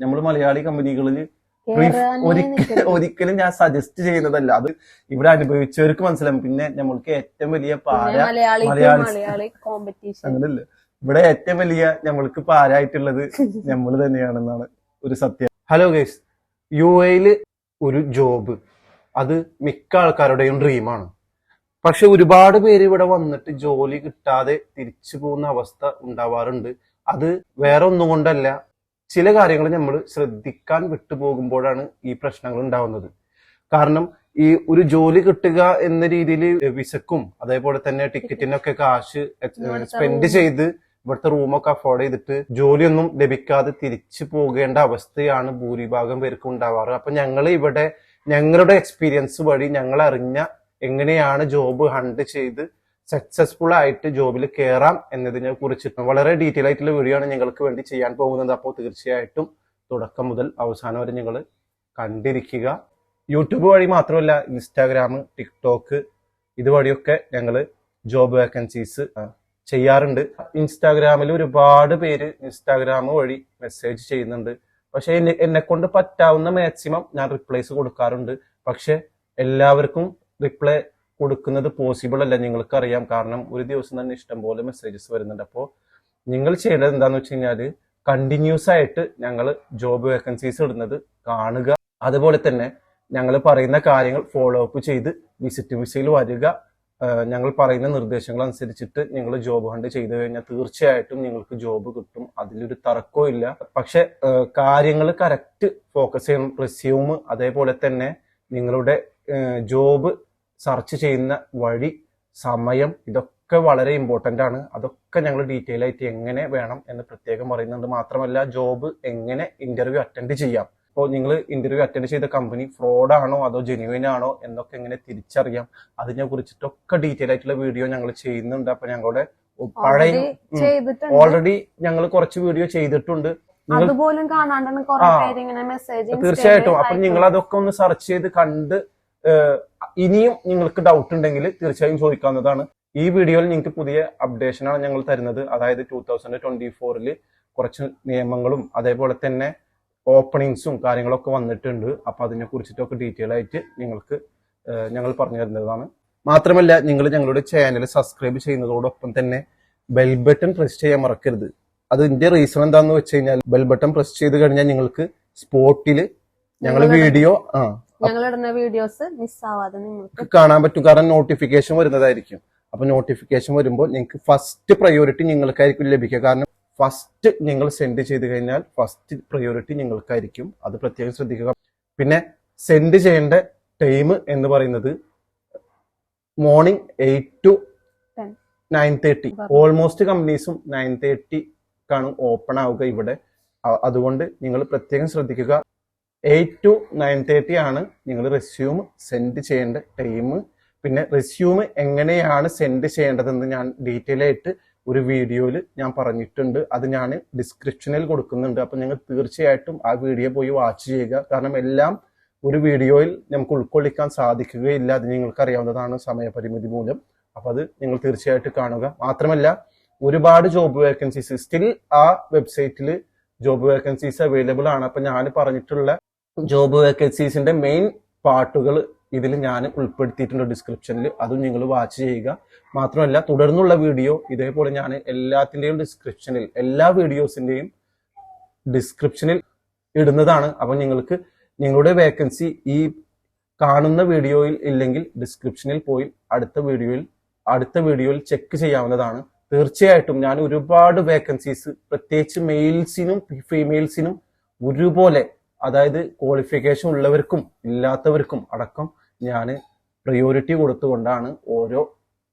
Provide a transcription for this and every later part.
നമ്മൾ മലയാളി കമ്പനികളിൽ. ഒരിക്കലും ഞാൻ സജസ്റ്റ് ചെയ്യുന്നതല്ല. അത് ഇവിടെ അനുഭവിച്ചവർക്ക് മനസ്സിലാവും. പിന്നെ നമ്മൾക്ക് ഏറ്റവും വലിയ പാര മലയാളി അങ്ങനല്ല ഇവിടെ ഏറ്റവും വലിയ നമ്മൾക്ക് പാരായിട്ടുള്ളത് നമ്മൾ തന്നെയാണെന്നാണ് ഒരു സത്യം. ഹലോ ഗൈസ് യു എയിൽ ഒരു ജോബ് അത് മിക്ക ആൾക്കാരുടെയും ഡ്രീമാണ് പക്ഷെ ഒരുപാട് പേര് ഇവിടെ വന്നിട്ട് ജോലി കിട്ടാതെ തിരിച്ചു പോകുന്ന അവസ്ഥ ഉണ്ടാവാറുണ്ട്. അത് വേറെ ഒന്നും കൊണ്ടല്ല. ചില കാര്യങ്ങൾ നമ്മൾ ശ്രദ്ധിക്കാൻ വിട്ടുപോകുമ്പോഴാണ് ഈ പ്രശ്നങ്ങൾ ഉണ്ടാവുന്നത്. കാരണം ഈ ഒരു ജോലി കിട്ടുക എന്ന രീതിയിൽ വിസക്കും അതേപോലെ തന്നെ ടിക്കറ്റിനൊക്കെ കാശ് സ്പെൻഡ് ചെയ്ത് ഇവിടുത്തെ റൂമൊക്കെ അഫോർഡ് ചെയ്തിട്ട് ജോലിയൊന്നും ലഭിക്കാതെ തിരിച്ചു പോകേണ്ട അവസ്ഥയാണ് ഭൂരിഭാഗം പേർക്കും ഉണ്ടാവാറ്. അപ്പൊ ഞങ്ങൾ ഇവിടെ ഞങ്ങളുടെ എക്സ്പീരിയൻസ് വഴി ഞങ്ങൾ അറിഞ്ഞ എങ്ങനെയാണ് ജോബ് ഹണ്ട് ചെയ്ത് സക്സസ്ഫുൾ ആയിട്ട് ജോബിൽ കയറാം എന്നതിനെ കുറിച്ചിട്ട് വളരെ ഡീറ്റെയിൽ ആയിട്ടുള്ള വീഡിയോ ആണ് ഞങ്ങൾക്ക് വേണ്ടി ചെയ്യാൻ പോകുന്നത്. അപ്പോൾ തീർച്ചയായിട്ടും തുടക്കം മുതൽ അവസാനം വരെ നിങ്ങൾ കണ്ടിരിക്കുക. യൂട്യൂബ് വഴി മാത്രമല്ല ഇൻസ്റ്റാഗ്രാം ടിക്ടോക്ക് ഇതുവഴിയൊക്കെ ഞങ്ങൾ ജോബ് വേക്കൻസീസ് ചെയ്യാറുണ്ട്. ഇൻസ്റ്റാഗ്രാമിൽ ഒരുപാട് പേര് ഇൻസ്റ്റാഗ്രാം വഴി മെസ്സേജ് ചെയ്യുന്നുണ്ട്. പക്ഷെ എന്നെ കൊണ്ട് പറ്റാവുന്ന മാക്സിമം ഞാൻ റിപ്ലൈസ് കൊടുക്കാറുണ്ട്. പക്ഷെ എല്ലാവർക്കും റിപ്ലൈ കൊടുക്കുന്നത് പോസിബിൾ അല്ല നിങ്ങൾക്കറിയാം. കാരണം ഒരു ദിവസം തന്നെ ഇഷ്ടംപോലെ മെസ്സേജസ് വരുന്നുണ്ട്. അപ്പോൾ നിങ്ങൾ ചെയ്യേണ്ടത് എന്താണെന്ന് വെച്ച് കഴിഞ്ഞാൽ കണ്ടിന്യൂസ് ആയിട്ട് ഞങ്ങൾ ജോബ് വേക്കൻസീസ് ഇടുന്നത് കാണുക. അതുപോലെ തന്നെ ഞങ്ങൾ പറയുന്ന കാര്യങ്ങൾ ഫോളോ അപ്പ് ചെയ്ത് വിസിറ്റ് വിസയിൽ വരിക. ഞങ്ങൾ പറയുന്ന നിർദ്ദേശങ്ങൾ അനുസരിച്ചിട്ട് നിങ്ങൾ ജോബ് ഹണ്ട് ചെയ്തു കഴിഞ്ഞാൽ തീർച്ചയായിട്ടും നിങ്ങൾക്ക് ജോബ് കിട്ടും. അതിലൊരു തർക്കവും ഇല്ല. പക്ഷെ കാര്യങ്ങൾ കറക്റ്റ് ഫോക്കസ് ചെയ്യണം. റെസ്യൂം അതേപോലെ തന്നെ നിങ്ങളുടെ ജോബ് സെർച്ച് ചെയ്യുന്ന വഴി സമയം ഇതൊക്കെ വളരെ ഇമ്പോർട്ടന്റ് ആണ്. അതൊക്കെ ഞങ്ങൾ ഡീറ്റെയിൽ ആയിട്ട് എങ്ങനെ വേണം എന്ന് പ്രത്യേകം പറയുന്നുണ്ട്. മാത്രമല്ല ജോബ് എങ്ങനെ ഇന്റർവ്യൂ അറ്റൻഡ് ചെയ്യാം. ഇപ്പോൾ നിങ്ങൾ ഇന്റർവ്യൂ അറ്റൻഡ് ചെയ്ത കമ്പനി ഫ്രോഡ് ആണോ അതോ ജെന്യുവൻ ആണോ എന്നൊക്കെ എങ്ങനെ തിരിച്ചറിയാം. അതിനെ കുറിച്ചിട്ടൊക്കെ ഡീറ്റെയിൽ ആയിട്ടുള്ള വീഡിയോ ഞങ്ങൾ ചെയ്യുന്നുണ്ട്. അപ്പൊ ഞങ്ങളുടെ പഴയ ഓൾറെഡി ഞങ്ങൾ കുറച്ച് വീഡിയോ ചെയ്തിട്ടുണ്ട്. അതുപോലും കാണാണ്ടാണ് തീർച്ചയായിട്ടും. അപ്പൊ നിങ്ങൾ അതൊക്കെ ഒന്ന് സെർച്ച് ചെയ്ത് കണ്ട് ഇനിയും നിങ്ങൾക്ക് ഡൗട്ട് ഉണ്ടെങ്കിൽ തീർച്ചയായും ചോദിക്കാവുന്നതാണ്. ഈ വീഡിയോയിൽ നിങ്ങൾക്ക് പുതിയ അപ്ഡേഷൻ ആണ് ഞങ്ങൾ തരുന്നത്. അതായത് ടൂ തൗസൻഡ് ട്വന്റി ഫോറിൽ കുറച്ച് നിയമങ്ങളും അതേപോലെ തന്നെ ഓപ്പണിങ്സും കാര്യങ്ങളൊക്കെ വന്നിട്ടുണ്ട്. അപ്പൊ അതിനെ കുറിച്ചിട്ടൊക്കെ ഡീറ്റെയിൽ ആയിട്ട് നിങ്ങൾക്ക് ഞങ്ങൾ പറഞ്ഞു തരുന്നതാണ്. മാത്രമല്ല നിങ്ങൾ ഞങ്ങളുടെ ചാനൽ സബ്സ്ക്രൈബ് ചെയ്യുന്നതോടൊപ്പം തന്നെ ബെൽ ബട്ടൺ പ്രസ് ചെയ്യാൻ മറക്കരുത്. അതിന്റെ റീസൺ എന്താണെന്ന് വെച്ച് കഴിഞ്ഞാൽ ബെൽ ബട്ടൺ പ്രസ് ചെയ്ത് കഴിഞ്ഞാൽ നിങ്ങൾക്ക് സ്പോട്ടിൽ ഞങ്ങൾ വീഡിയോ ആ ഞങ്ങൾ ഇടുന്ന വീഡിയോസ് മിസ്സാവാതെ നിങ്ങൾക്ക് കാണാൻ പറ്റും. കാരണം നോട്ടിഫിക്കേഷൻ വരുന്നതായിരിക്കും. അപ്പൊ നോട്ടിഫിക്കേഷൻ വരുമ്പോൾ നിങ്ങൾക്ക് ഫസ്റ്റ് പ്രയോറിറ്റി നിങ്ങൾക്കായിരിക്കും ലഭിക്കുക. കാരണം ഫസ്റ്റ് നിങ്ങൾ സെൻഡ് ചെയ്ത് കഴിഞ്ഞാൽ ഫസ്റ്റ് പ്രയോറിറ്റി നിങ്ങൾക്കായിരിക്കും. അത് പ്രത്യേകം ശ്രദ്ധിക്കുക. പിന്നെ സെൻഡ് ചെയ്യേണ്ട ടൈം എന്ന് പറയുന്നത് morning eight to. Nine thirty. Almost കമ്പനീസും nine തേർട്ടിക്കാണ് ഓപ്പൺ ആവുക ഇവിടെ. അതുകൊണ്ട് നിങ്ങൾ പ്രത്യേകം ശ്രദ്ധിക്കുക. എയ്റ്റ് ടു നയൻ തേർട്ടി ആണ് നിങ്ങൾ റെസ്യൂം സെൻഡ് ചെയ്യേണ്ട ടൈം പിന്നെ റെസ്യൂം എങ്ങനെയാണ് സെൻഡ് ചെയ്യേണ്ടതെന്ന് ഞാൻ ഡീറ്റെയിൽ ആയിട്ട് ഒരു വീഡിയോയിൽ ഞാൻ പറഞ്ഞിട്ടുണ്ട്. അത് ഞാൻ ഡിസ്ക്രിപ്ഷനിൽ കൊടുക്കുന്നുണ്ട്. അപ്പം നിങ്ങൾ തീർച്ചയായിട്ടും ആ വീഡിയോ പോയി വാച്ച് ചെയ്യുക. കാരണം എല്ലാം ഒരു വീഡിയോയിൽ നമുക്ക് ഉൾക്കൊള്ളിക്കാൻ സാധിക്കുകയില്ല. അത് നിങ്ങൾക്ക് അറിയാവുന്നതാണ് സമയപരിമിതി മൂലം. അപ്പം അത് നിങ്ങൾ തീർച്ചയായിട്ടും കാണുക. മാത്രമല്ല ഒരുപാട് ജോബ് വേക്കൻസീസ് സ്റ്റിൽ ആ വെബ്സൈറ്റിൽ ജോബ് വേക്കൻസീസ് അവൈലബിൾ ആണ്. അപ്പം ഞാൻ പറഞ്ഞിട്ടുള്ള ജോബ് വേക്കൻസീസിന്റെ മെയിൻ പാർട്ടുകൾ ഇതിൽ ഞാൻ ഉൾപ്പെടുത്തിയിട്ടുണ്ട് ഡിസ്ക്രിപ്ഷനിൽ അതും നിങ്ങൾ വാച്ച് ചെയ്യുക. മാത്രമല്ല തുടർന്നുള്ള വീഡിയോ ഇതേപോലെ ഞാൻ എല്ലാത്തിന്റെയും ഡിസ്ക്രിപ്ഷനിൽ എല്ലാ വീഡിയോസിന്റെയും ഡിസ്ക്രിപ്ഷനിൽ ഇടുന്നതാണ്. അപ്പം നിങ്ങൾക്ക് നിങ്ങളുടെ വേക്കൻസി ഈ കാണുന്ന വീഡിയോയിൽ ഇല്ലെങ്കിൽ ഡിസ്ക്രിപ്ഷനിൽ പോയി അടുത്ത വീഡിയോയിൽ അടുത്ത വീഡിയോയിൽ ചെക്ക് ചെയ്യാവുന്നതാണ്. തീർച്ചയായിട്ടും ഞാൻ ഒരുപാട് വേക്കൻസീസ് പ്രത്യേകിച്ച് മെയിൽസിനും ഫീമെയിൽസിനും ഒരുപോലെ അതായത് ക്വാളിഫിക്കേഷൻ ഉള്ളവർക്കും ഇല്ലാത്തവർക്കും അടക്കം ഞാൻ പ്രയോറിറ്റി കൊടുത്തുകൊണ്ടാണ് ഓരോ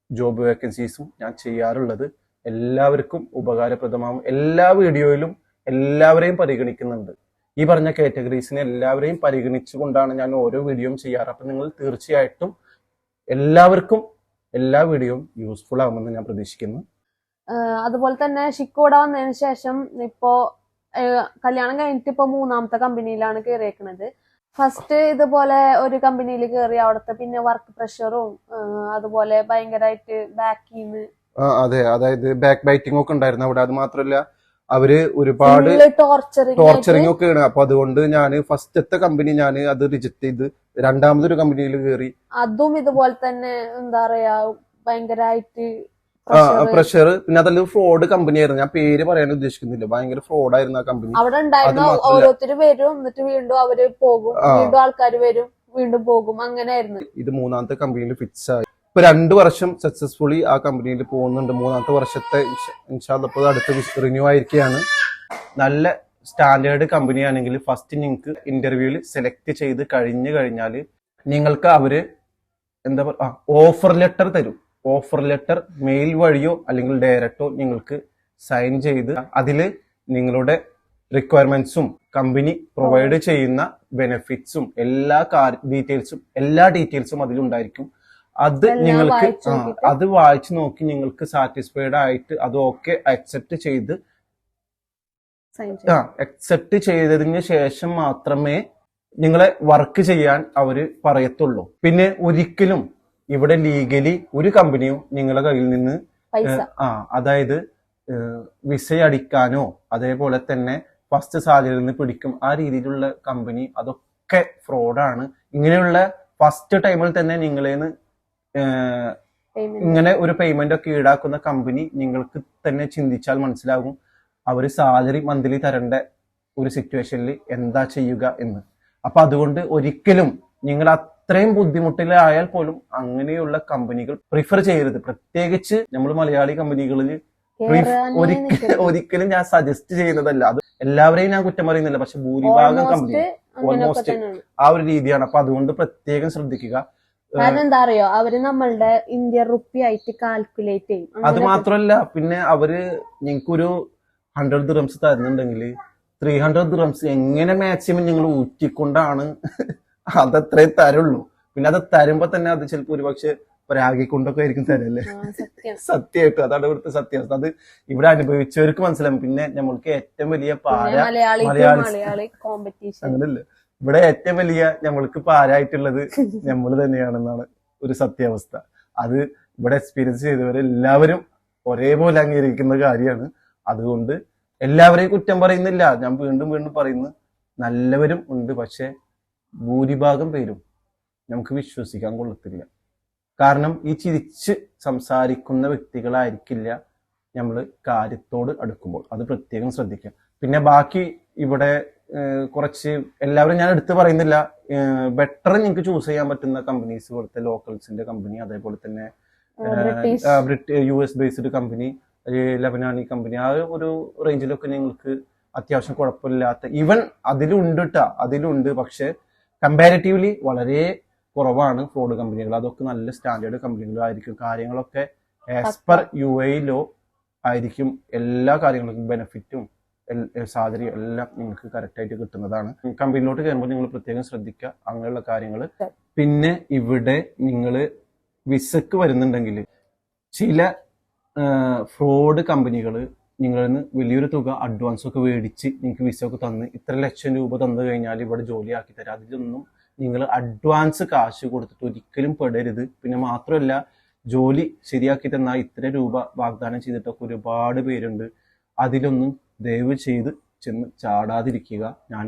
ജോബ് വേക്കൻസീസും ഞാൻ ചെയ്യാറുള്ളത്. എല്ലാവർക്കും ഉപകാരപ്രദമാകും എല്ലാ വീഡിയോയിലും എല്ലാവരെയും പരിഗണിക്കുന്നുണ്ട്. ഈ പറഞ്ഞ കാറ്റഗറീസിനെ എല്ലാവരെയും പരിഗണിച്ചുകൊണ്ടാണ് ഞാൻ ഓരോ വീഡിയോയും ചെയ്യാറ്. അപ്പം നിങ്ങൾ തീർച്ചയായിട്ടും എല്ലാവർക്കും എല്ലാ വീഡിയോയും യൂസ്ഫുൾ ആകുമെന്ന് ഞാൻ പ്രതീക്ഷിക്കുന്നു. അതുപോലെ തന്നെ ഷിക്കോടെ വന്നതിന് ശേഷം ഇപ്പോ കല്യാണം കഴിഞ്ഞിട്ട് ഇപ്പൊ മൂന്നാമത്തെ കമ്പനിയിലാണ് കയറിയേക്കണത് ഫസ്റ്റ് ഇതുപോലെ ഒരു കമ്പനിയിൽ കയറി അവിടുത്തെ പിന്നെ വർക്ക് പ്രഷറും അതുപോലെ ഭയങ്കരമായിട്ട് ബാക്കിന്ന് അതെ. അതായത് ബാക്ക് ബൈറ്റിംഗ് ഒക്കെ ഉണ്ടായിരുന്നു അവിടെ. അത് മാത്രല്ല അവർ ഒരുപാട് ടോർച്ചറിങ് ഒക്കെ ആണ്. അപ്പൊ അതുകൊണ്ട് ഞാൻ ഫസ്റ്റത്തെ കമ്പനി ഞാൻ അത് റിജക്ട് ചെയ്ത് രണ്ടാമതൊരു കമ്പനിയിൽ കയറി അതും ഇതുപോലെ തന്നെ എന്താ പറയാ ഭയങ്കരമായിട്ട്. പ്രഷർ പിന്നെ അതല്ല ഫ്രോഡ് കമ്പനി ആയിരുന്നു. ഞാൻ പേര് പറയാൻ ഉദ്ദേശിക്കുന്നില്ല. ഭയങ്കര ഫ്രോഡ് ആയിരുന്നു ആ കമ്പനി അവിടെ ഉണ്ടായിരുന്ന. വരും എന്നിട്ട് വീണ്ടും അവർ പോകും. വീണ്ടും ആൾക്കാർ വരും വീണ്ടും പോകും. അങ്ങനെയായിരുന്നു. ഇത് മൂന്നാമത്തെ കമ്പനിയിൽ ഫിക്സ് ആയി. ഇപ്പൊ രണ്ടു വർഷം സക്സസ്ഫുള്ളി ആ കമ്പനിയിൽ പോകുന്നുണ്ട്. മൂന്നാമത്തെ വർഷത്തെ ഇൻഷാല്ലപ്പോൾ അടുത്ത റിന്യൂ ആയിരിക്കുകയാണ് നല്ല സ്റ്റാൻഡേർഡ് കമ്പനി ആണെങ്കിൽ ഫസ്റ്റ് നിങ്ങൾക്ക് ഇന്റർവ്യൂവിൽ സെലക്ട് ചെയ്ത് കഴിഞ്ഞു കഴിഞ്ഞാൽ നിങ്ങൾക്ക് അവർ എന്താ പറയുക ഓഫർ ലെറ്റർ തരും. ഓഫർ ലെറ്റർ മെയിൽ വഴിയോ അല്ലെങ്കിൽ ഡയറക്റ്റോ നിങ്ങൾക്ക് സൈൻ ചെയ്ത് അതിൽ നിങ്ങളുടെ റിക്വയർമെന്റ്സും കമ്പനി പ്രൊവൈഡ് ചെയ്യുന്ന ബെനിഫിറ്റ്സും എല്ലാ ഡീറ്റെയിൽസും എല്ലാ ഡീറ്റെയിൽസും അതിലുണ്ടായിരിക്കും. അത് നിങ്ങൾക്ക് അത് വായിച്ചു നോക്കി നിങ്ങൾക്ക് സാറ്റിസ്ഫൈഡ് ആയിട്ട് അത് ഓക്കെ അക്സെപ്റ്റ് ചെയ്ത് ആ അക്സെപ്റ്റ് ചെയ്തതിന് ശേഷം മാത്രമേ നിങ്ങളെ വർക്ക് ചെയ്യാൻ അവർ പറയത്തുള്ളൂ. പിന്നെ ഒരിക്കലും ഇവിടെ ലീഗലി ഒരു കമ്പനിയും നിങ്ങളെ കയ്യിൽ നിന്ന് ആ അതായത് വിസ അടിക്കാനോ അതേപോലെ തന്നെ ഫസ്റ്റ് സാലറിയിൽ നിന്ന് പിടിക്കും ആ രീതിയിലുള്ള കമ്പനി അതൊക്കെ ഫ്രോഡാണ് ഇങ്ങനെയുള്ള ഫസ്റ്റ് ടൈമിൽ തന്നെ നിങ്ങളേന്ന് ഇങ്ങനെ ഒരു പേയ്മെന്റ് ഒക്കെ ഈടാക്കുന്ന കമ്പനി നിങ്ങൾക്ക് തന്നെ ചിന്തിച്ചാൽ മനസ്സിലാകും അവർ സാലറി മന്ത്ലി തരേണ്ട ഒരു സിറ്റുവേഷനിൽ എന്താ ചെയ്യുക എന്ന്. അപ്പൊ അതുകൊണ്ട് ഒരിക്കലും നിങ്ങൾ അത്രയും ബുദ്ധിമുട്ടിലായാൽ പോലും അങ്ങനെയുള്ള കമ്പനികൾ പ്രിഫർ ചെയ്യരുത്. പ്രത്യേകിച്ച് നമ്മൾ മലയാളി കമ്പനികളിൽ ഒരിക്കലും ഒരിക്കലും ഞാൻ സജസ്റ്റ് ചെയ്യുന്നതല്ല. അത് എല്ലാവരെയും ഞാൻ കുറ്റം പറയുന്നില്ല. പക്ഷെ ഭൂരിഭാഗം കമ്പനി. തന്നെയാണ്. ആ ഒരു രീതിയാണ്. അപ്പൊ അതുകൊണ്ട് പ്രത്യേകം ശ്രദ്ധിക്കുക. കാരണം എന്താ അറിയോ? അവർ നമ്മളുടെ ഇന്ത്യൻ റുപ്പി ആയിട്ട് കാൽക്കുലേറ്റ് ചെയ്യും. അത് മാത്രല്ല മാത്രമല്ല പിന്നെ അവർ നിങ്ങൾക്കൊരു ഹൺഡ്രഡ് ദിറംസ് തരുന്നുണ്ടെങ്കിൽ ത്രീ ഹൺഡ്രഡ് ദിറംസ് എങ്ങനെ മാക്സിമം ഞങ്ങൾ ഊറ്റിക്കൊണ്ടാണ് അതത്രേ തരുള്ളൂ. പിന്നെ അത് തരുമ്പോ തന്നെ അത് ചിലപ്പോ ഒരുപക്ഷെ പ്രാഗിക്കൊണ്ടൊക്കെ ആയിരിക്കും തരല്ലേ? സത്യമായിട്ട് സത്യം. സത്യമായിട്ടും അതാണ് ഇവിടുത്തെ സത്യാവസ്ഥ. അത് ഇവിടെ അനുഭവിച്ചവർക്ക് മനസ്സിലാവും. പിന്നെ നമ്മൾക്ക് ഏറ്റവും വലിയ പാര മലയാളി അങ്ങനല്ല? ഇവിടെ ഏറ്റവും വലിയ നമ്മൾക്ക് പാരായിട്ടുള്ളത് നമ്മൾ തന്നെയാണെന്നാണ് ഒരു സത്യാവസ്ഥ. അത് ഇവിടെ എക്സ്പീരിയൻസ് ചെയ്തവരെല്ലാവരും ഒരേപോലെ അംഗീകരിക്കുന്ന കാര്യമാണ്. അതുകൊണ്ട് എല്ലാവരെയും കുറ്റം പറയുന്നില്ല. ഞാൻ വീണ്ടും വീണ്ടും പറയുന്നു. നല്ലവരും ഉണ്ട്. പക്ഷെ ഭൂരിഭാഗം പേരും നമുക്ക് വിശ്വസിക്കാൻ കൊള്ളത്തില്ല. കാരണം ഈ ചിരിച്ച് സംസാരിക്കുന്ന വ്യക്തികളായിരിക്കില്ല നമ്മൾ കാര്യത്തോട് അടുക്കുമ്പോൾ. അത് പ്രത്യേകം ശ്രദ്ധിക്കാം പിന്നെ ബാക്കി ഇവിടെ കുറച്ച് എല്ലാവരും ഞാൻ എടുത്തു പറയുന്നില്ല. ബെറ്റർ നിങ്ങൾക്ക് ചൂസ് ചെയ്യാൻ പറ്റുന്ന കമ്പനീസ് ഇവിടുത്തെ ലോക്കൽസിന്റെ കമ്പനി അതേപോലെ തന്നെ British U S based company ലബനാനി company ആ ഒരു റേഞ്ചിലൊക്കെ നിങ്ങൾക്ക് അത്യാവശ്യം കുഴപ്പമില്ലാത്ത ഈവൻ അതിലുണ്ട് കേട്ടാ അതിലുണ്ട്. പക്ഷെ കമ്പാരിറ്റീവ്ലി വളരെ കുറവാണ് ഫ്രോഡ് കമ്പനികൾ അതൊക്കെ നല്ല സ്റ്റാൻഡേർഡ് കമ്പനികളായിരിക്കും കാര്യങ്ങളൊക്കെ as per UAE law ആയിരിക്കും എല്ലാ കാര്യങ്ങൾക്കും ബെനിഫിറ്റും സാലറിയും എല്ലാം നിങ്ങൾക്ക് കറക്റ്റ് ആയിട്ട് കിട്ടുന്നതാണ്. കമ്പനിയിലോട്ട് കയറുമ്പോൾ നിങ്ങൾ പ്രത്യേകം ശ്രദ്ധിക്കുക അങ്ങനെയുള്ള കാര്യങ്ങൾ പിന്നെ ഇവിടെ നിങ്ങൾ വിസക്ക് വരുന്നുണ്ടെങ്കിൽ ചില ഫ്രോഡ് കമ്പനികൾ നിങ്ങളിൽ നിന്ന് വലിയൊരു തുക അഡ്വാൻസ് ഒക്കെ മേടിച്ച് നിങ്ങൾക്ക് വിസ ഒക്കെ തന്ന് ഇത്ര ലക്ഷം രൂപ തന്നു കഴിഞ്ഞാൽ ഇവിടെ ജോലിയാക്കി തരാം. അതിലൊന്നും നിങ്ങൾ അഡ്വാൻസ് കാശ് കൊടുത്തിട്ട് ഒരിക്കലും പെടരുത്. പിന്നെ മാത്രമല്ല ജോലി ശരിയാക്കി തന്നാൽ ഇത്ര രൂപ വാഗ്ദാനം ചെയ്തിട്ടൊക്കെ ഒരുപാട് പേരുണ്ട്. അതിലൊന്നും ദയവ് ചെയ്ത് ചെന്ന് ചാടാതിരിക്കുക. ഞാൻ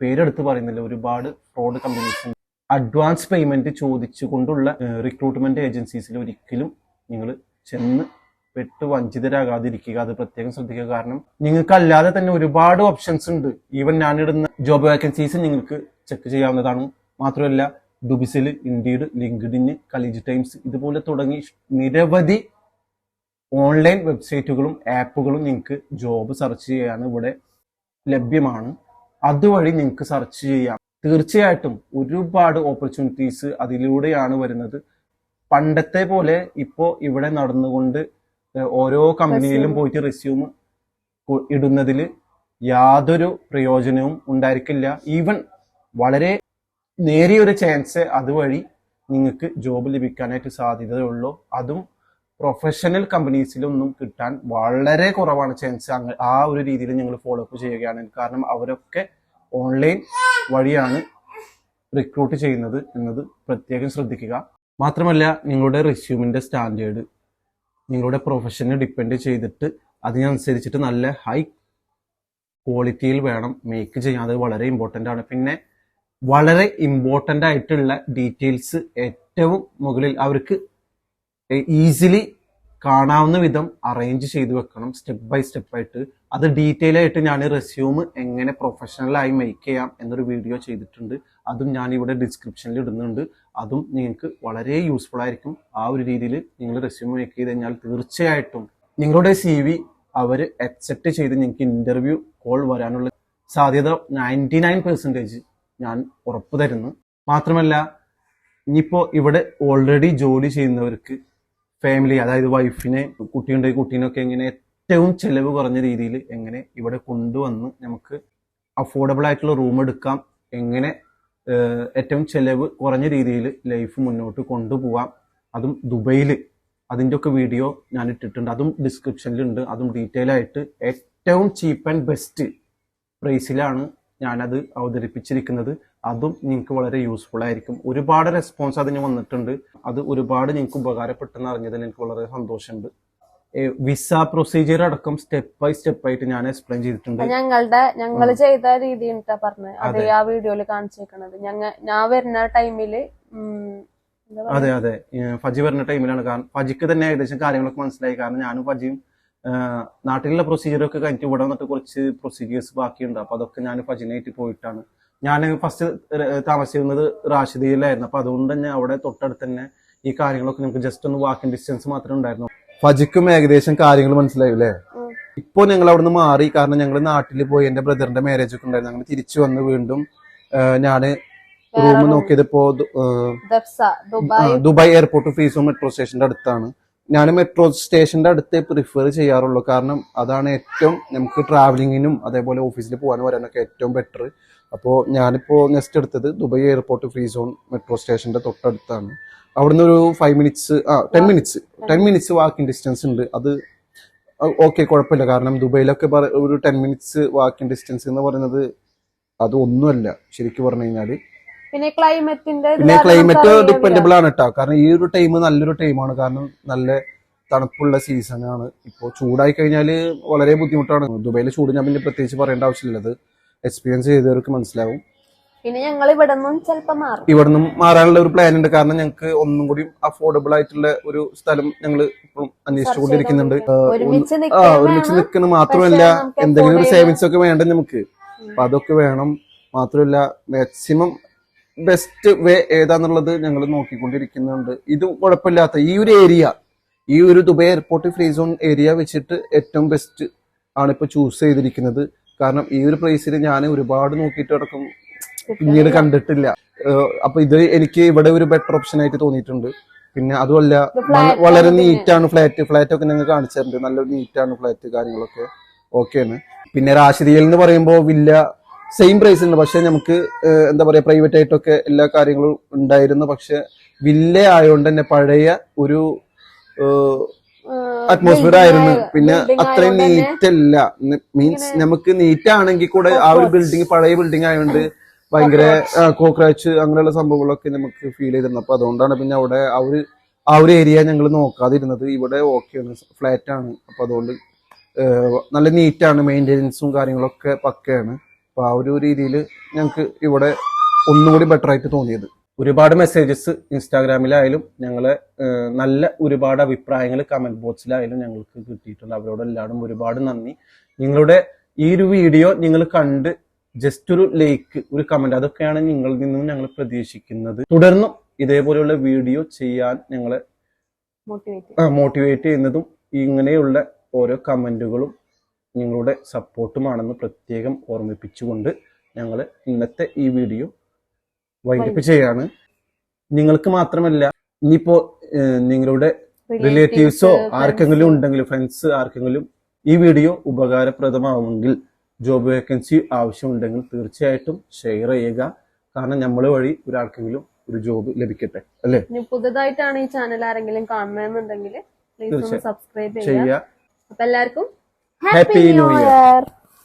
പേരെടുത്ത് പറയുന്നില്ല. ഒരുപാട് ഫ്രോഡ് കമ്പനീസ് അഡ്വാൻസ് പേയ്മെന്റ് ചോദിച്ചുകൊണ്ടുള്ള റിക്രൂട്ട്മെന്റ് ഏജൻസീസിൽ ഒരിക്കലും നിങ്ങൾ ചെന്ന് പെട്ട് വഞ്ചിതരാകാതിരിക്കുക. അത് പ്രത്യേകം ശ്രദ്ധിക്കുക. കാരണം നിങ്ങൾക്ക് അല്ലാതെ തന്നെ ഒരുപാട് ഓപ്ഷൻസ് ഉണ്ട്. ഈവൻ ഞാനിടുന്ന ജോബ് വേക്കൻസീസ് നിങ്ങൾക്ക് ചെക്ക് ചെയ്യാവുന്നതാണ്. മാത്രമല്ല ഡുബിസിൽ ഇൻഡീഡ് ലിങ്ക്ഡിന് കലീജ് ടൈംസ് ഇതുപോലെ തുടങ്ങി നിരവധി ഓൺലൈൻ വെബ്സൈറ്റുകളും ആപ്പുകളും നിങ്ങൾക്ക് ജോബ് സെർച്ച് ചെയ്യാൻ ഇവിടെ ലഭ്യമാണ്. അതുവഴി നിങ്ങൾക്ക് സെർച്ച് ചെയ്യാം. തീർച്ചയായിട്ടും ഒരുപാട് ഓപ്പർച്യൂണിറ്റീസ് അതിലൂടെയാണ് വരുന്നത്. പണ്ടത്തെ പോലെ ഇപ്പോൾ ഇവിടെ നടന്നുകൊണ്ട് ഓരോ കമ്പനിയിലും. പോയിട്ട് റെസ്യൂം ഇടുന്നതിൽ യാതൊരു പ്രയോജനവും ഉണ്ടായിരിക്കില്ല. ഈവൻ വളരെ നേരിയൊരു ചാൻസ് അതുവഴി നിങ്ങൾക്ക് ജോബ് ലഭിക്കാനായിട്ട് സാധ്യതയുള്ളൂ അതും പ്രൊഫഷണൽ കമ്പനീസിലൊന്നും കിട്ടാൻ വളരെ കുറവാണ് ചാൻസ് അങ്ങ് ആ ഒരു രീതിയിൽ ഞങ്ങൾ ഫോളോ അപ്പ് ചെയ്യുകയാണ് കാരണം അവരൊക്കെ ഓൺലൈൻ വഴിയാണ് റിക്രൂട്ട് ചെയ്യുന്നത് എന്നത് പ്രത്യേകം ശ്രദ്ധിക്കുക. മാത്രമല്ല നിങ്ങളുടെ റെസ്യൂമിന്റെ സ്റ്റാൻഡേർഡ് നിങ്ങളുടെ പ്രൊഫഷനെ ഡിപ്പെൻഡ് ചെയ്തിട്ട് അതിനനുസരിച്ചിട്ട് നല്ല ഹൈ ക്വാളിറ്റിയിൽ വേണം മേക്ക് ചെയ്യാൻ. അത് വളരെ ഇമ്പോർട്ടന്റ് ആണ്. പിന്നെ വളരെ ഇമ്പോർട്ടന്റ് ആയിട്ടുള്ള ഡീറ്റെയിൽസ് ഏറ്റവും മുകളിൽ അവർക്ക് ഈസിലി കാണാവുന്ന വിധം അറേഞ്ച് ചെയ്ത് വെക്കണം. സ്റ്റെപ്പ് ബൈ സ്റ്റെപ്പ് ആയിട്ട്. അത് ഡീറ്റെയിൽ ആയിട്ട് ഞാൻ റെസ്യൂം എങ്ങനെ പ്രൊഫഷണലായി മേക്ക് ചെയ്യാം എന്നൊരു വീഡിയോ ചെയ്തിട്ടുണ്ട്. അതും ഞാൻ ഇവിടെ ഡിസ്ക്രിപ്ഷനിൽ ഇടുന്നുണ്ട്. അതും നിങ്ങൾക്ക് വളരെ യൂസ്ഫുൾ ആയിരിക്കും. ആ ഒരു രീതിയിൽ നിങ്ങൾ റെസ്യൂം മേക്ക് ചെയ്ത് കഴിഞ്ഞാൽ തീർച്ചയായിട്ടും നിങ്ങളുടെ സി വി അവർ അക്സെപ്റ്റ് ചെയ്ത് നിങ്ങൾക്ക് ഇന്റർവ്യൂ കോൾ വരാനുള്ള സാധ്യത നയന്റി നയൻ പെർസെന്റേജ് ഞാൻ ഉറപ്പ് തരുന്നു. മാത്രമല്ല ഇനിയിപ്പോൾ ഇവിടെ ഓൾറെഡി ജോലി ചെയ്യുന്നവർക്ക് ഫാമിലി അതായത് വൈഫിനെ കുട്ടിയുണ്ടെങ്കിൽ കുട്ടീനൊക്കെ എങ്ങനെ ഏറ്റവും ചെലവ് കുറഞ്ഞ രീതിയിൽ എങ്ങനെ ഇവിടെ കൊണ്ടുവന്ന് നമുക്ക് അഫോർഡബിൾ ആയിട്ടുള്ള റൂം എടുക്കാം എങ്ങനെ ഏറ്റവും ചെലവ് കുറഞ്ഞ രീതിയിൽ ലൈഫ് മുന്നോട്ട് കൊണ്ടുപോവാം. അതും ദുബൈയിൽ അതിന്റെ ഒക്കെ വീഡിയോ ഞാൻ ഇട്ടിട്ടുണ്ട്. അതും ഡിസ്ക്രിപ്ഷനിലുണ്ട് അതും ഡീറ്റെയിൽ ആയിട്ട് ഏറ്റവും ചീപ്പ് ആൻഡ് ബെസ്റ്റ് പ്രൈസിലാണ് ഞാനത് അവതരിപ്പിച്ചിരിക്കുന്നത്. അതും നിങ്ങൾക്ക് വളരെ യൂസ്ഫുൾ ആയിരിക്കും. ഒരുപാട് റെസ്പോൺസ് അതിന് വന്നിട്ടുണ്ട്. അത് ഒരുപാട് നിങ്ങൾക്ക് ഉപകാരപ്പെട്ടെന്ന് അറിഞ്ഞതിൽ എനിക്ക് വളരെ സന്തോഷമുണ്ട്. വിസ പ്രൊസീജിയർ അടക്കം സ്റ്റെപ്പ് ബൈ സ്റ്റെപ്പ് ആയിട്ട് ഞാൻ എക്സ്പ്ലെയിൻ ചെയ്തിട്ടുണ്ട്. ഞങ്ങളുടെ ഞങ്ങൾ ചെയ്ത രീതി എന്താ പറഞ്ഞത് അത്. ആ വീഡിയോയിൽ കാണിച്ചേക്കണത്. ഞങ്ങൾ ഞാൻ വരുന്ന ടൈമിൽ അതെ അതെ. ഫജി വരുന്ന ടൈമിലാണ്. കാരണം ഫജിക്ക് തന്നെ ഏകദേശം കാര്യങ്ങളൊക്കെ മനസ്സിലായി. കാരണം ഞാനും ഫജിയും നാട്ടിലുള്ള പ്രൊസീജിയർ ഒക്കെ കഴിഞ്ഞിട്ട് ഇവിടെ വന്നിട്ട് കുറച്ച് പ്രൊസീജിയേഴ്സ് ബാക്കിയുണ്ട്. അപ്പൊ അതൊക്കെ ഞാൻ ഫജിനായിട്ട് പോയിട്ടാണ്. ഞാൻ ഫസ്റ്റ് താമസിക്കുന്നത് റാഷിദയിലായിരുന്നു. അപ്പൊ അതുകൊണ്ട് തന്നെ അവിടെ തൊട്ടടുത്ത് തന്നെ ഈ കാര്യങ്ങളൊക്കെ നമുക്ക് ജസ്റ്റ് ഒന്ന് വാക്കിംഗ് ഡിസ്റ്റൻസ് മാത്രമേ ഉണ്ടായിരുന്നു ഫജിക്കും ഏകദേശം കാര്യങ്ങൾ മനസ്സിലായി അല്ലേ ഇപ്പോ ഞങ്ങൾ അവിടുന്ന് മാറി കാരണം ഞങ്ങൾ നാട്ടിൽ പോയി എന്റെ ബ്രദറിന്റെ മാരേജ് ഒക്കെ ഉണ്ടായിരുന്നു. ഞങ്ങൾ തിരിച്ചു വന്ന് വീണ്ടും ഞാൻ റൂം. നോക്കിയതിപ്പോ ദുബായ്. എയർപോർട്ട് ഫീസും മെട്രോ സ്റ്റേഷന്റെ അടുത്താണ്. ഞാൻ മെട്രോ സ്റ്റേഷന്റെ അടുത്ത് പ്രിഫർ ചെയ്യാറുള്ളൂ. കാരണം അതാണ് ഏറ്റവും നമുക്ക് ട്രാവലിങ്ങിനും അതേപോലെ ഓഫീസിൽ പോകാനും വരാനൊക്കെ ഏറ്റവും ബെറ്റർ അപ്പോൾ ഞാനിപ്പോൾ നെക്സ്റ്റ് എടുത്തത് Dubai airport free zone metro സ്റ്റേഷന്റെ തൊട്ടടുത്താണ്. അവിടുന്ന് ഒരു ഫൈവ് മിനിറ്റ്സ് ആ ten minutes ten minutes walking distance ഉണ്ട്. അത് ഓക്കെ കുഴപ്പമില്ല. കാരണം ദുബൈയിലൊക്കെ ഒരു ടെൻ മിനിറ്റ്സ് വാക്കിംഗ് ഡിസ്റ്റൻസ് എന്ന് പറയുന്നത് അത് ഒന്നുമല്ല ശരിക്കും പറഞ്ഞു കഴിഞ്ഞാൽ പിന്നെ ക്ലൈമറ്റിന്റെ പിന്നെ ക്ലൈമറ്റ് ഡിപ്പെൻഡബിൾ ആണ് കേട്ടോ കാരണം ഈ ഒരു ടൈം നല്ലൊരു ടൈമാണ് കാരണം നല്ല തണുപ്പുള്ള സീസൺ ആണ്. ഇപ്പോൾ ചൂടായി കഴിഞ്ഞാൽ വളരെ ബുദ്ധിമുട്ടാണ്. ദുബൈയിലെ ചൂട് ഞാൻ പിന്നെ പ്രത്യേകിച്ച് പറയേണ്ട ആവശ്യമില്ലത് എക്സ്പീരിയൻസ് ചെയ്തവർക്ക് മനസ്സിലാവും. പിന്നെ ഞങ്ങൾ ഇവിടെ നിന്നും മാറും. ഇവിടെ നിന്നും മാറാനുള്ള ഒരു പ്ലാൻ ഉണ്ട്. കാരണം ഞങ്ങൾക്ക് ഒന്നും കൂടി അഫോർഡബിൾ ആയിട്ടുള്ള ഒരു സ്ഥലം ഞങ്ങൾ ഇപ്പം അന്വേഷിച്ചുകൊണ്ടിരിക്കുന്നുണ്ട് ഒരുമിച്ച് നിൽക്കണം മാത്രമല്ല എന്തെങ്കിലും ഒരു സേവിങ്സ് ഒക്കെ വേണ്ട നമുക്ക്. അപ്പൊ അതൊക്കെ വേണം. മാത്രമല്ല മാക്സിമം ബെസ്റ്റ് വേ ഏതാന്നുള്ളത് ഞങ്ങൾ നോക്കിക്കൊണ്ടിരിക്കുന്നുണ്ട്. ഇത് കുഴപ്പമില്ലാത്ത ഈ ഒരു ഏരിയ ഈ ഒരു Dubai airport free zone area വെച്ചിട്ട് ഏറ്റവും ബെസ്റ്റ് ആണ് ഇപ്പൊ ചൂസ് ചെയ്തിരിക്കുന്നത്. കാരണം ഈ ഒരു പ്രൈസിൽ ഞാൻ ഒരുപാട് നോക്കിയിട്ട് അടക്കം പിന്നീട് കണ്ടിട്ടില്ല. അപ്പൊ ഇത് എനിക്ക് ഇവിടെ ഒരു ബെറ്റർ ഓപ്ഷൻ ആയിട്ട് തോന്നിയിട്ടുണ്ട്. പിന്നെ അതുമല്ല വളരെ നീറ്റാണ് നീറ്റ് ആണ് ഫ്ലാറ്റ് ഫ്ലാറ്റ് ഒക്കെ ഞങ്ങൾ കാണിച്ചിട്ടുണ്ട് നല്ല നീറ്റ് ആണ് ഫ്ലാറ്റ് കാര്യങ്ങളൊക്കെ. ഓക്കെയാണ് പിന്നെ രാശിരിയൽ എന്ന് പറയുമ്പോൾ വില്ല സെയിം പ്രൈസ് ഉണ്ട്. പക്ഷെ നമുക്ക് എന്താ പറയാ പ്രൈവറ്റ് ആയിട്ടൊക്കെ എല്ലാ കാര്യങ്ങളും ഉണ്ടായിരുന്നു. പക്ഷെ വില്ല ആയതുകൊണ്ട് തന്നെ പഴയ ഒരു അറ്റ്മോസ്ഫിയർ ആയിരുന്നു. പിന്നെ അത്രയും നീറ്റ് അല്ല മീൻസ് നമുക്ക് നീറ്റ് ആണെങ്കിൽ കൂടെ ആ ഒരു ബിൽഡിംഗ് പഴയ ബിൽഡിംഗ് ആയതുകൊണ്ട് ഭയങ്കര കോക്രാച്ച് അങ്ങനെയുള്ള സംഭവങ്ങളൊക്കെ നമുക്ക് ഫീൽ ചെയ്തിരുന്നു. അപ്പൊ അതുകൊണ്ടാണ് പിന്നെ അവിടെ ആ ഒരു ആ ഒരു ഏരിയ ഞങ്ങൾ നോക്കാതിരുന്നത്. ഇവിടെ ഓക്കെയാണ് ഫ്ലാറ്റ് ആണ്. അപ്പൊ അതുകൊണ്ട് നല്ല നീറ്റാണ് മെയിന്റെനൻസും കാര്യങ്ങളൊക്കെ പക്കയാണ്. അപ്പൊ ആ ഒരു രീതിയിൽ ഞങ്ങൾക്ക് ഇവിടെ ഒന്നുകൂടി ബെറ്റർ ആയിട്ട് തോന്നിയത്. ഒരുപാട് മെസ്സേജസ് ഇൻസ്റ്റാഗ്രാമിലായാലും ഞങ്ങളെ നല്ല ഒരുപാട് അഭിപ്രായങ്ങൾ കമന്റ് ബോക്സിലായാലും ഞങ്ങൾക്ക് കിട്ടിയിട്ടുണ്ട്. അവരോട് എല്ലാവരും ഒരുപാട് നന്ദി. നിങ്ങളുടെ ഈ ഒരു വീഡിയോ നിങ്ങൾ കണ്ട് ജസ്റ്റ് ഒരു ലൈക്ക് ഒരു കമന്റ് അതൊക്കെയാണ് നിങ്ങളിൽ നിന്നും ഞങ്ങൾ പ്രതീക്ഷിക്കുന്നത്. തുടർന്നും ഇതേപോലെയുള്ള വീഡിയോ ചെയ്യാൻ ഞങ്ങളെ മോട്ടിവേറ്റ് മോട്ടിവേറ്റ് ചെയ്യുന്നതും ഇങ്ങനെയുള്ള ഓരോ കമന്റുകളും നിങ്ങളുടെ സപ്പോർട്ടുമാണെന്ന് പ്രത്യേകം ഓർമ്മിപ്പിച്ചുകൊണ്ട് ഞങ്ങൾ ഇന്നത്തെ ഈ വീഡിയോ വൈകിപ്പ് ചെയ്യാണ്. നിങ്ങൾക്ക് മാത്രമല്ല ഇനിയിപ്പോ നിങ്ങളുടെ റിലേറ്റീവ്സോ ആർക്കെങ്കിലും ഉണ്ടെങ്കിലും ഫ്രണ്ട്സ് ആർക്കെങ്കിലും ഈ വീഡിയോ ഉപകാരപ്രദമാവുമെങ്കിൽ ജോബ് വേക്കൻസി ആവശ്യമുണ്ടെങ്കിൽ തീർച്ചയായിട്ടും ഷെയർ ചെയ്യുക. കാരണം നമ്മൾ വഴി ഒരാൾക്കെങ്കിലും ഒരു ജോബ് ലഭിക്കട്ടെ അല്ലേ? പുതുതായിട്ടാണ് ഈ ചാനൽ ആരെങ്കിലും കാണണമെന്നുണ്ടെങ്കിൽ സബ്സ്ക്രൈബ് ചെയ്യുക. ചെയ്യുക. അപ്പൊ എല്ലാവർക്കും Happy, Happy New Year. Year.